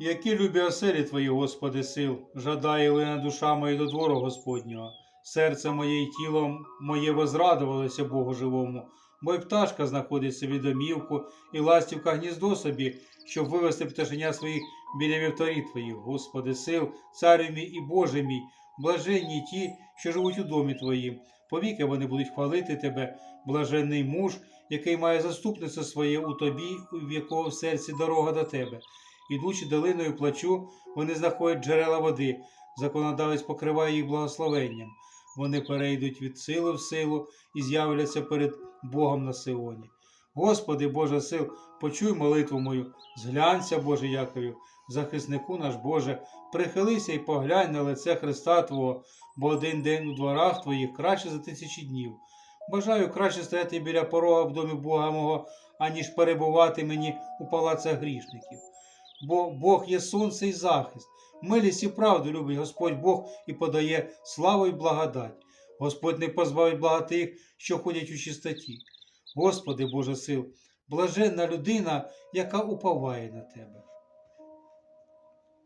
Які любі оселі Твої, Господи, сил, жадає лина душа моя до двору Господнього. Серце моє і тіло моє возрадувалося Богу живому, бо й пташка знаходить собі домівку, і ластівка гніздо собі, щоб вивести пташеня своїх біля вівторі Твоїх, Господи, сил, царю мій і Боже мій, блаженні ті, що живуть у домі Твоїм. Повіки вони будуть хвалити Тебе, блаженний муж, який має заступництво своє у тобі, в якого в серці дорога до тебе. Ідучи долиною плачу, вони знаходять джерела води, законодавець покриває їх благословенням. Вони перейдуть від сили в силу і з'являться перед Богом на Сионі. Господи, Боже сил, почуй молитву мою, зглянься, Боже Якові, захиснику наш Боже, прихилися і поглянь на лице Христа Твого, бо один день у дворах Твоїх краще за тисячі днів. Бажаю краще стояти біля порога в домі Бога мого, аніж перебувати мені у палацах грішників. Бо Бог є сонце і захист. Милість і правду любить Господь Бог і подає славу і благодать. Господь не позбавить блага тих, що ходять у чистоті. Господи Боже сил, блаженна людина, яка уповає на Тебе.